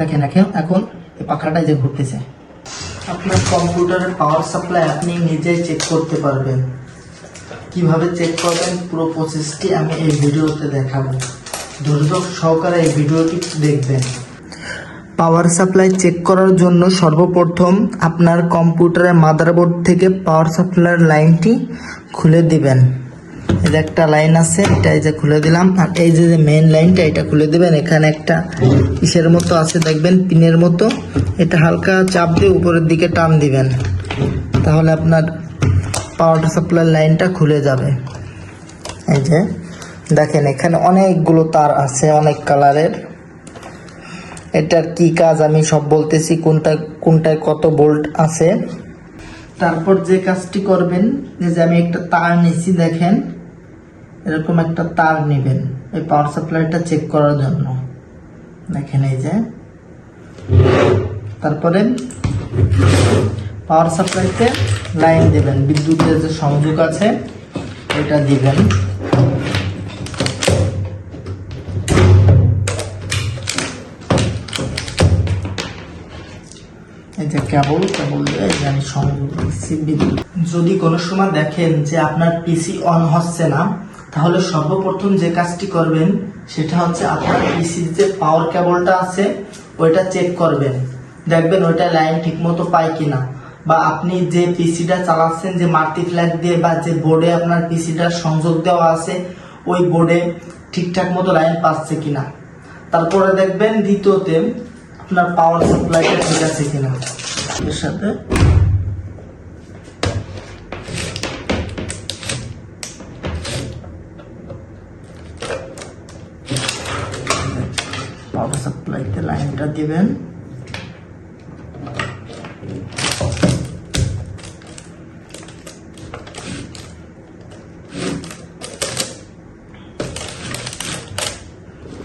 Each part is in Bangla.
দেখেন এখন এখন এই পাখাটা যে ঘুরতেছে। আপনার কম্পিউটারের পাওয়ার সাপ্লাই আপনি নিজেই চেক করতে পারবেন। কীভাবে চেক করবেন? পুরো প্রসেসটি আমি এই ভিডিওতে দেখাবো। ধৈর্য সহকারে এই ভিডিওটি দেখবেন। পাওয়ার সাপ্লাই চেক করার জন্য সর্বপ্রথম আপনার কম্পিউটারের মাদারবোর্ড থেকে পাওয়ার সাপ্লাইয়ের লাইনটি খুলে দিবেন। এই যে একটা লাইন আছে, এটা এই যে খুলে দিলাম। আর এই যে মেইন লাইনটা, এটা খুলে দিবেন। এখানে একটা ইসের মতো আছে, দেখবেন, পিনের মতো। এটা হালকা চাপ দিয়ে উপরের দিকে টান দিবেন। তাহলে আপনার পাওয়ার সাপ্লাই লাইনটা খুলে যাবে। এই যে, দেখেন, এখানে অনেকগুলো তার আছে, অনেক কালারের। এটার কি কাজ, আমি সব বলতেছি, কোনটা, কোনটায় কত বোল্ট আছে। তারপর যে কাজটি করবেন যে আমি একটা তার নিছি, দেখেন। এরকম একটা তার নেবেন, এই পাওয়ার সাপ্লাইটা চেক করার জন্য। দেখেন এই যে। তারপরে পাওয়ার সাপ্লাইতে লাইন দেবেন, বিদ্যুতের যে সংযোগ আছে, এটা দিবেন। যে কেবল কেবল আমি সংযোগ বিদ্যুৎ। যদি কোনো সময় দেখেন যে আপনার পিসি অন হচ্ছে না তাহলে সর্বপ্রথম যে কাজটি করবেন, সেটা হচ্ছে আপনার পিসির যে পাওয়ার কেবলটা আছে, ওইটা চেক করবেন। দেখবেন ওইটা লাইন ঠিকমতো পায় কিনা। বা আপনি যে পিসিটা চালাচ্ছেন, যে মাল্টি ফ্ল্যাগ দিয়ে বা যে বোর্ডে আপনার পিসিটা সংযোগ দেওয়া আছে, ওই বোর্ডে ঠিকঠাক মতো লাইন পাচ্ছে কিনা। তারপরে দেখবেন দ্বিতীয়তে আপনার পাওয়ার সাপ্লাইটা ঠিক আছে কিনা। এর সাথে পাওয়ার সাপ্লাইতে লাইনটা দিবেন।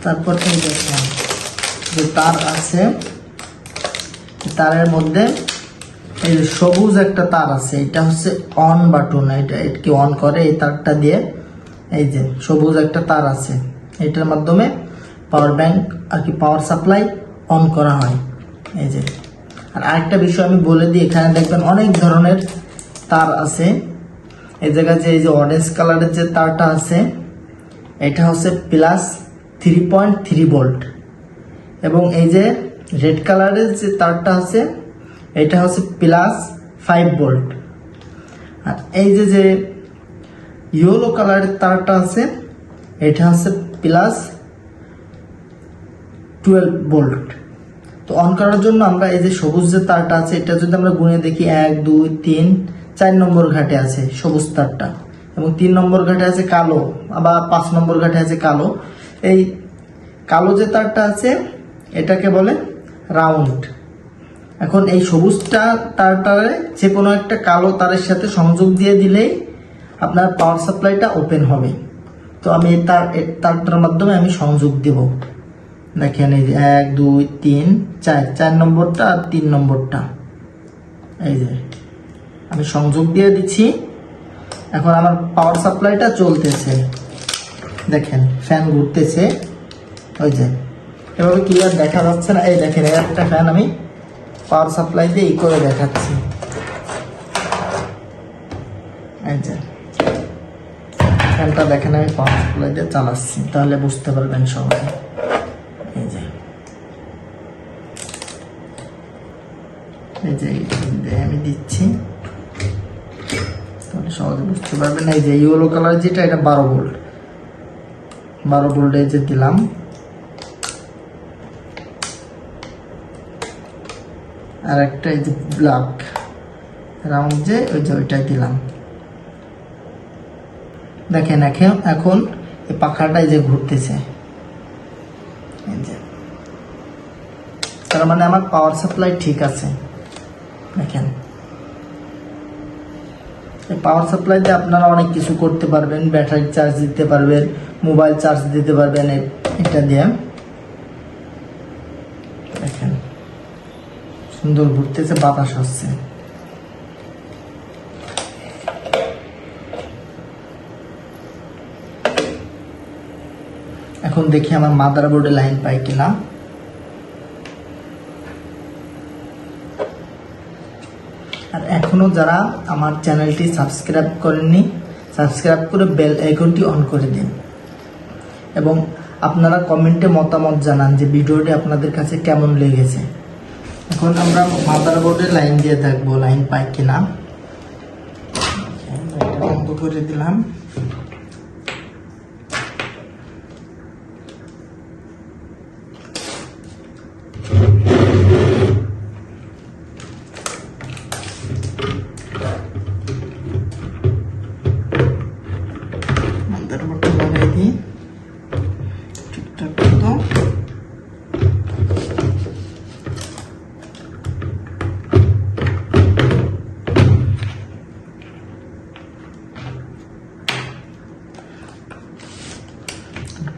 তারপর এই দেখেন যে তার আছে, তারের মধ্যে এই যে সবুজ একটা তার আছে, এটা হচ্ছে অন বাটন এটা এটা কি অন করে এই তারটা দিয়ে, এই যে সবুজ একটা তার আছে, এটার মাধ্যমে পাওয়ার ব্যাংক আর কি পাওয়ার সাপ্লাই অন করা হয়। এই যে। আর আরেকটা বিষয় আমি বলে দিই, এখানে দেখবেন অনেক ধরনের তার আছে। এই জায়গায় যে, এই যে অরেঞ্জ কালারের যে তারটা আছে, এটা হচ্ছে plus three point three volt এবং এই যে রেড কালারের যে তারটা আছে, এটা হচ্ছে প্লাস ফাইভ ভোল্ট আর এই যে যে ইয়েলো কালারের তারটা আছে, এটা হচ্ছে প্লাস টুয়েলভ ভোল্ট তো অন করার জন্য আমরা এই যে সবুজ যে তারটা আছে, এটা যদি আমরা গুনে দেখি, এক, দুই, তিন, চার নম্বর ঘাটে আছে সবুজ তারটা। এবং তিন নম্বর ঘাটে আছে কালো, আবার পাঁচ নম্বর ঘাটে আছে কালো। এই কালো যে তারটা আছে, এটাকে বলে রাউন্ড এখন এই সবুজটা তারটারে যে কোনো একটা কালো তারের সাথে সংযোগ দিয়ে দিলেই আপনার পাওয়ার সাপ্লাইটা ওপেন হবে। তো আমি এই তার তারটার মাধ্যমে আমি সংযোগ দেব। দেখেন এই যে এক, দুই, তিন, চার। চার নম্বরটা আর তিন নম্বরটা। এই যে, আমি সংযোগ দিয়ে দিচ্ছি। এখন আমার পাওয়ার সাপ্লাইটা চলতেছে। দেখেন ফ্যান ঘুরতেছে। ওই যে, এভাবে ক্লিয়ার দেখা যাচ্ছে না। এই দেখেন একটা ফ্যান আমি পাওয়ার সাপ্লাই দিয়ে ই করে দেখাচ্ছি। এই যে ফ্যানটা দেখেন, আমি পাওয়ার সাপ্লাই দিয়ে চালাচ্ছি। তাহলে বুঝতে পারবেন সবাই এই যে এই যে এই আমি দিচ্ছি তাহলে সহজে বুঝতে পারবেন এই যে ইয়েলো কালার যেটা এটা বারো ভোল্ট বারো ভোল্টে যে দিলাম আর একটা এই যে ব্ল্যাক রাউন্ড যে ওই যে ওইটাই দিলাম দেখেন এখন এই পাখাটাই যে ঘুরতেছে। তার মানে আমার পাওয়ার সাপ্লাই ঠিক আছে। দেখেন। পাওয়ার সাপ্লাইতে আপনারা অনেক কিছু করতে পারবেন ব্যাটারি চার্জ দিতে পারবেন মোবাইল চার্জ দিতে পারবেন এটা দিয়ে। দেখেন, সুন্দর ঘুরতেছে, বাতাস হচ্ছে। এখন দেখি আমার মাদার বোর্ডে লাইন পাই কিনা। আর এখনও যারা আমার চ্যানেলটি সাবস্ক্রাইব করেননি, সাবস্ক্রাইব করে বেল আইকনটি অন করে দিন। এবং আপনারা কমেন্টে মতামত জানান যে ভিডিওটি আপনাদের কাছে কেমন লেগেছে। এখন আমরা মাদার বোর্ডে লাইন দিয়ে থাকব লাইন পাই কিনা। বন্ধ করে দিলাম।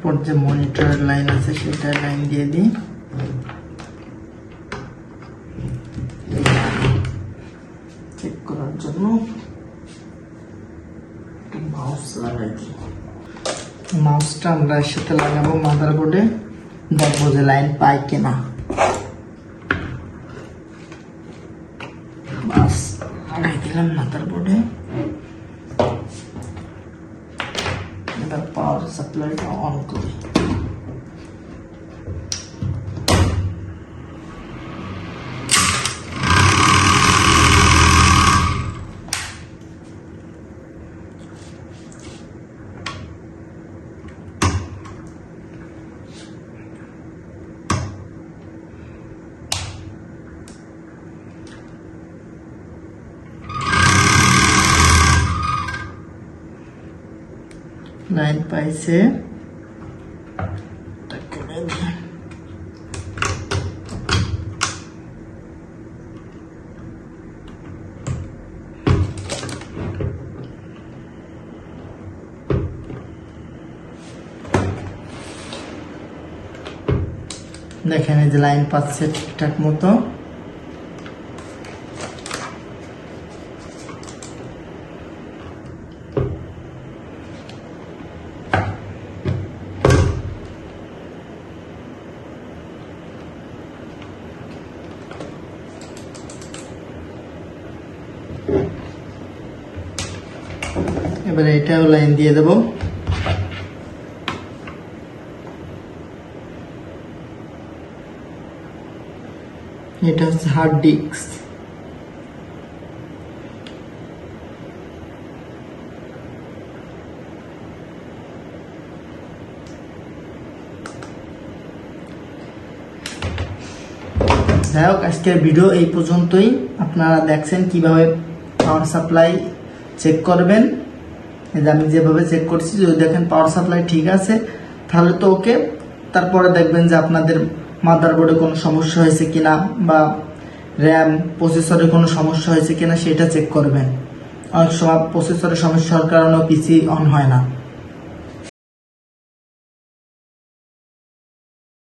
তারপর যে মনিটরের লাইন আছে সেটা লাইন দিয়ে দিই। চেক করার জন্য মাউস লাগাই দিই। মাউসটা আমরা এর সাথে লাগাবো মাদারবোর্ডে দেখব যে লাইন পাই কিনা। বাস লাগাই দিলাম মাদারবোর্ডে এবার পাওয়ার সাপ্লাইটা অন করি লাইন পাইছে এটা করে দিই। দেখেন এই যে লাইন পাচ্ছে ঠিকঠাক মতো এবারে এটাও লাইন দিয়ে দেবো। এটা হচ্ছে হার্ড ডিস্ক যাই হোক, আজকের ভিডিও এই পর্যন্তই। আপনারা দেখছেন কীভাবে পাওয়ার সাপ্লাই চেক করবেন। আমি যেভাবে চেক করছি যদি দেখেন পাওয়ার সাপ্লাই ঠিক আছে, তাহলে তো ওকে তারপরে দেখবেন যে আপনাদের মাদারবোর্ডে কোনো সমস্যা হয়েছে কিনা বা র্যাম প্রসেসরে কোনো সমস্যা হয়েছে কিনা সেটা চেক করবেন। অনেক সময় প্রসেসরে সমস্যার কারণেও পিসি অন হয় না।